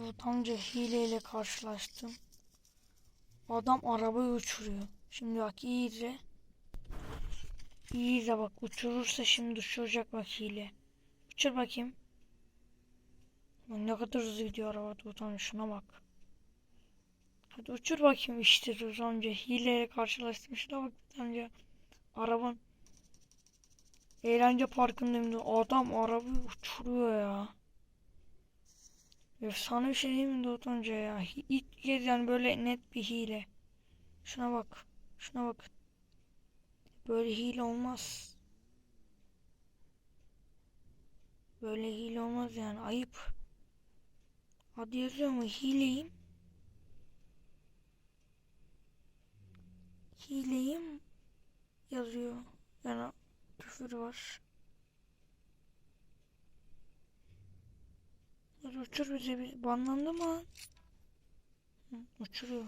Evet hileyle karşılaştım. Adam arabayı uçuruyor. Şimdi bak iyi izle. İyi izle bak uçurursa şimdi uçuracak bak hile. Uçur bakayım. Ne kadar hızlı gidiyor araba amca şuna bak. Hadi uçur bakayım işte amca hileyle karşılaştım. Şuna bak amca. Araban Eğlence parkındayım. Adam arabayı uçuruyor ya. Efsane bir şey değil mi amca ya? İlk kez yani böyle net bir hile. Şuna bak. Şuna bak. Böyle hile olmaz. Böyle hile olmaz yani. Ayıp. Hadi yazıyor mu? Hileyim. Hileyim yazıyor. Yani küfür var. Hadi uçur bize. Banlandı mı? Hı, uçuruyor.